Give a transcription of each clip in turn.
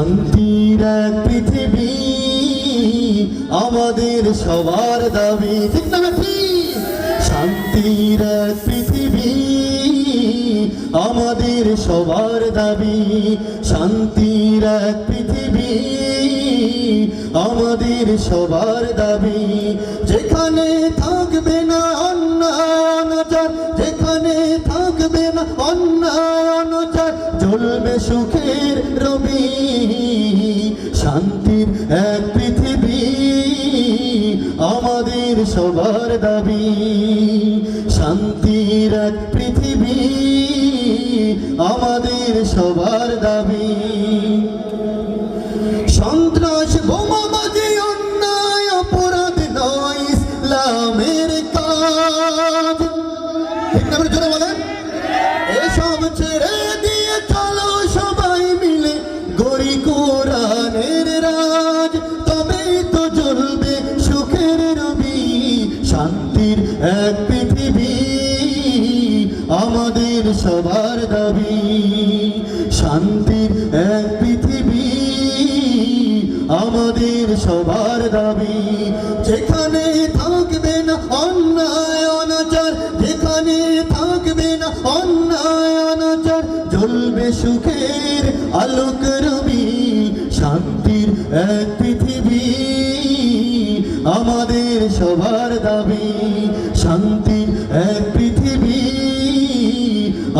শান্তির এক পৃথিবী, আমাদের সবার দাবি। ঠিক না শান্তির এক পৃথিবী, আমাদের সবার দাবি। শান্তির এক পৃথিবী, আমাদের সবার দাবি। যেখানে থাকবে না অন্যাচার যেখানে থাকবে না অন্যাচার জ্বলবে সুখের রবি, শান্তির এক পৃথিবী আমাদের সবার দাবি। শান্তির এক পৃথিবী আমাদের সবার দাবি। শান্তির এক পৃথিবী, আমাদের সবার দাবি। শান্তির এক পৃথিবী, আমাদের সবার দাবি। যেখানে থাকবে না অন্যায়, অনাচার, যেখানে থাকবে না অন্যায়, অনাচার, জ্বলবে সুখের আলোক রবি। শান্তির এক পৃথিবী। আমাদের সবার দাবি শান্তির এক পৃথিবী।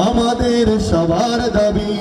আমাদের সবার দাবি